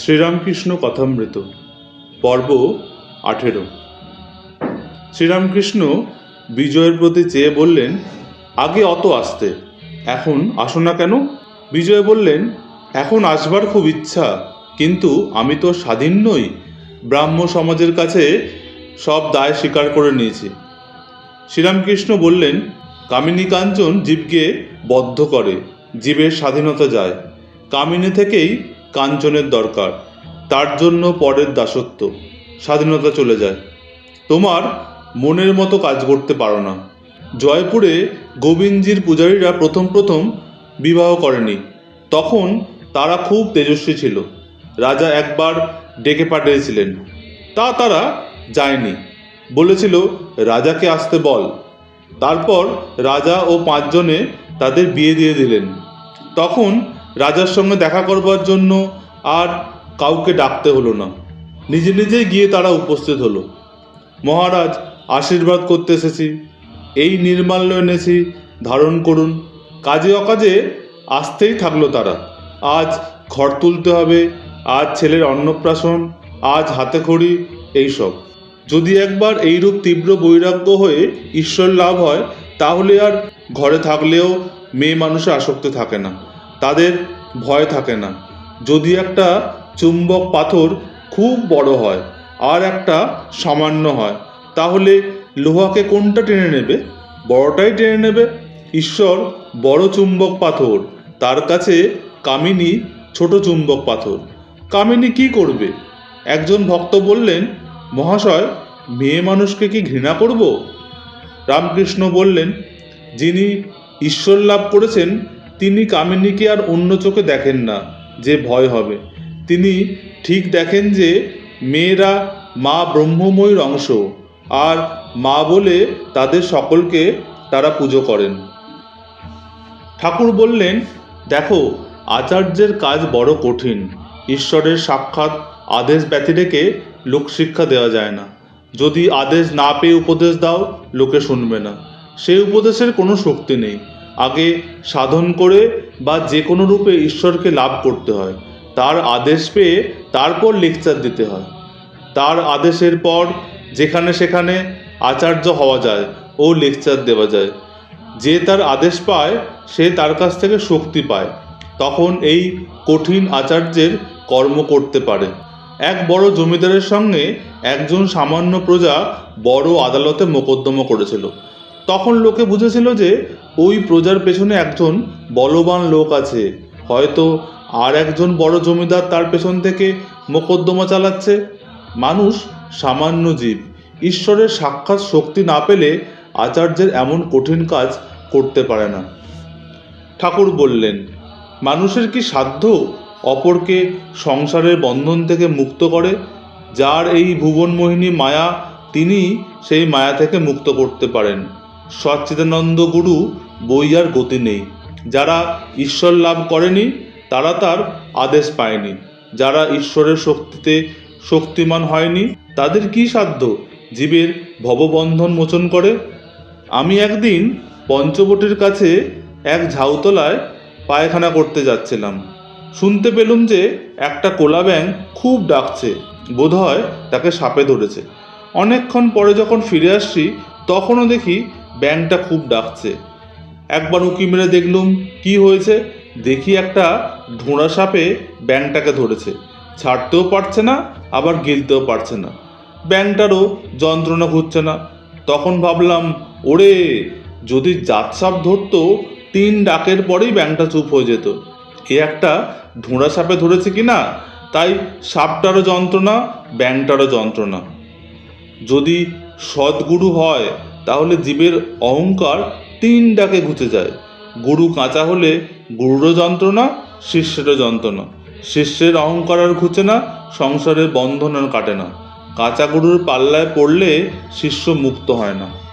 শ্রীরামকৃষ্ণ কথামৃত, পর্ব আঠেরো। শ্রীরামকৃষ্ণ বিজয়ের প্রতি চেয়ে বললেন, আগে অত আসতে, এখন আসো না কেন? বিজয় বললেন, এখন আসবার খুব ইচ্ছা, কিন্তু আমি তো স্বাধীন নই, ব্রাহ্ম সমাজের কাছে সব দায় স্বীকার করে নিয়েছি। শ্রীরামকৃষ্ণ বললেন, কামিনী কাঞ্চন জীবকে বদ্ধ করে, জীবের স্বাধীনতা যায়। কামিনী থেকেই কাঞ্চনের দরকার। তার জন্য পরের দাসত্ব। স্বাধীনতা চলে যায়। তোমার মনের মতো কাজ করতে পারো না। জয়পুরে গোবিন্দজির পূজারীরা প্রথম প্রথম বিবাহ করেনি। তখন তারা খুব তেজস্বী ছিল। রাজা একবার ডেকে পাঠিয়েছিলেন। তা তারা যায়নি। বলেছিল, রাজাকে আসতে বল। তারপর রাজা ও পাঁচজনে তাদের বিয়ে দিয়ে দিলেন। তখন রাজার সঙ্গে দেখা করবার জন্য আর কাউকে ডাকতে হলো না। নিজে নিজেই গিয়ে তারা উপস্থিত হলো। মহারাজ আশীর্বাদ করতে এসেছি। এই নির্মাল্য এনেছি, ধারণ করুন। কাজে অকাজে আসতেই থাকল তারা। আজ ঘর তুলতে হবে, আজ ছেলের অন্নপ্রাশন, আজ হাতে খড়ি এইসব যদি একবার এইরূপ তীব্র বৈরাগ্য হয়ে ঈশ্বর লাভ হয়, তাহলে আর ঘরে থাকলেও মেয়ে মানুষে আসক্ত থাকে না। তাদের ভয় থাকে না। যদি একটা চুম্বক পাথর খুব বড় হয় আর একটা সামান্য হয়, তাহলে লোহাকে কোনটা টেনে নেবে? বড়টাই টেনে নেবে? ঈশ্বর বড় চুম্বক পাথর, তার কাছে কামিনী ছোট চুম্বক পাথর। কামিনী কি করবে? একজন ভক্ত বললেন, মহাশয়, মেয়ে মানুষকে কি ঘৃণা করব? রামকৃষ্ণ বললেন, যিনি ঈশ্বর লাভ করেছেন তিনি কামিনীকে আর অন্য চোখে দেখেন না, যে ভয় হবে। তিনি ঠিক দেখেন যে মেয়েরা মা ব্রহ্মময়ীর অংশ, আর মা বলে তাদের সকলকে তারা পুজো করেন। ঠাকুর বললেন, দেখো, আচার্যের কাজ বড় কঠিন। ঈশ্বরের সাক্ষাৎ আদেশ ব্যতি রেখে লোকশিক্ষা দেওয়া যায় না। যদি আদেশ না পেয়ে উপদেশ দাও, লোকে শুনবে না। সেই উপদেশের কোনো শক্তি নেই। আগে সাধন করে বা যে কোনো রূপে ঈশ্বরকে লাভ করতে হয়। তার আদেশ পেয়ে তারপর লেকচার দিতে হয়। তার আদেশের পর যেখানে সেখানে আচার্য হওয়া যায় ও লেকচার দেওয়া যায়। যে তার আদেশ পায়, সে তার কাছ থেকে শক্তি পায়। তখন এই কঠিন আচার্যের কর্ম করতে পারে। এক বড় জমিদারের সঙ্গে একজন সামান্য প্রজা বড় আদালতে মোকদ্দমা করেছিল। তখন লোকে বুঝেছিল যে ওই প্রজার পেছনে একজন বলবান লোক আছে। হয়তো আর একজন বড় জমিদার তার পেছন থেকে মোকদ্দমা চালাচ্ছে। মানুষ সামান্য জীব। ঈশ্বরের সাক্ষাৎ শক্তি না পেলে আচার্যের এমন কঠিন কাজ করতে পারে না। ঠাকুর বললেন, মানুষের কি সাধ্য অপরকে সংসারের বন্ধন থেকে মুক্ত করে? যার এই ভুবনমোহিনী মায়া, তিনি সেই মায়া থেকে মুক্ত করতে পারেন। সচ্চিদানন্দ গুরু বই আর গতি নেই। যারা ঈশ্বর লাভ করেনি, তারা তার আদেশ পায়নি। যারা ঈশ্বরের শক্তিতে শক্তিমান হয়নি, তাদের কি সাধ্য জীবের ভববন্ধন মোচন করে? আমি একদিন পঞ্চবটির কাছে এক ঝাউতলায় পায়খানা করতে যাচ্ছিলাম। শুনতে পেলুম যে একটা কোলা ব্যাং খুব ডাকছে, বোধহয় তাকে সাপে ধরেছে। অনেকক্ষণ পরে যখন ফিরে আসছি, তখনও দেখি ব্যাংটা খুব ডাকছে। একবার উঁকি মেরে দেখলুম, কি হয়েছে? দেখি একটা ঢোঁড়া সাপে ব্যাংটাকে ধরেছে। ছাড়তেও পারছে না, আবার গিলতেও পারছে না। ব্যাংটারও যন্ত্রণা ঘুরছে না। তখন ভাবলাম, ওরে, যদি জাত সাপ ধরতো, তিন ডাকের পরেই ব্যাংটা চুপ হয়ে যেত। এ একটা ঢোঁড়া সাপে ধরেছে কি না, তাই সাপটারও যন্ত্রণা ব্যাংটারও যন্ত্রণা। যদি সদ্গুরু হয় তাহলে জীবের অহংকার তিন ডাকে ঘুচে যায়। গুরু কাঁচা হলে গুরুরও যন্ত্রণা, শিষ্যেরও যন্ত্রণা। শিষ্যের অহংকার আর ঘুচে না, সংসারের বন্ধন আর কাটে না। কাঁচা গুরুর পাল্লায় পড়লে শিষ্য মুক্ত হয় না।